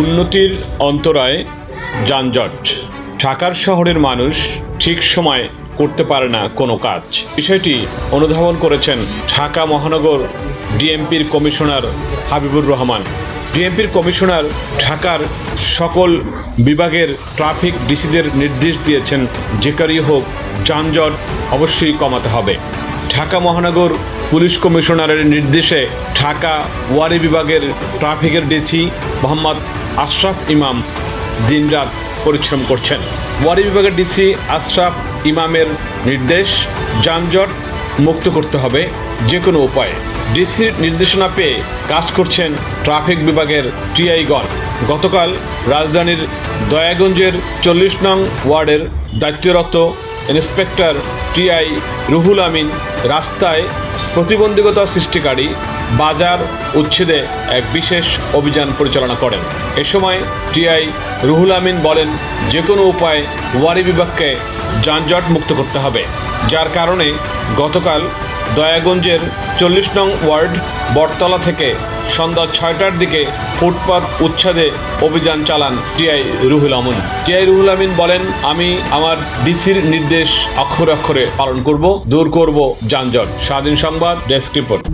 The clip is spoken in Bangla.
উন্নতির অন্তরায় যানজট। ঢাকার শহরের মানুষ ঠিক সময় করতে পারে না কোনো কাজ। বিষয়টি অনুধাবন করেছেন ঢাকা মহানগর ডিএমপির কমিশনার হাবিবুর রহমান। ডিএমপির কমিশনার ঢাকার সকল বিভাগের ট্রাফিক ডিসিদের নির্দেশ দিয়েছেন, যেকারই হোক যানজট অবশ্যই কমাতে হবে। ঢাকা মহানগর পুলিশ কমিশনারের নির্দেশে ঢাকা ওয়ারি বিভাগের ট্রাফিকের ডিসি মোহাম্মদ আশরাফ ইমাম দিনরাত পরিশ্রম করছেন। ওয়ারি বিভাগের ডিসি আশরাফ ইমামের নির্দেশ, যানজট মুক্ত করতে হবে যে কোনো উপায়ে। ডিসির নির্দেশনা পেয়ে কাজ করছেন ট্রাফিক বিভাগের টিআইগণ। গতকাল রাজধানীর দয়াগঞ্জের চল্লিশ নং ওয়ার্ডের দায়িত্বরত ইন্সপেক্টর টিআই রুহুল আমিন রাস্তায় প্রতিবন্ধকতা সৃষ্টিকারী বাজার উচ্ছেদে এক বিশেষ অভিযান পরিচালনা করেন। এ সময় টিআই রুহুল আমিন বলেন যে কোনো উপায়ে ওয়ারি বিভাগকে যানজট মুক্ত করতে হবে, যার কারণে গতকাল দয়াগঞ্জের চল্লিশ নং ওয়ার্ড বটতলা থেকে সন্ধ্যা ছয়টার দিকে ফুটপাত উচ্ছেদে অভিযান চালান টিআই রুহুল আমিন। টিআই রুহুল আমিন বলেন, আমি আমার ডিসির নির্দেশ অক্ষরে অক্ষরে পালন করব, দূর করব যানজট। স্বাধীন সংবাদ, ডেস্ক রিপোর্ট।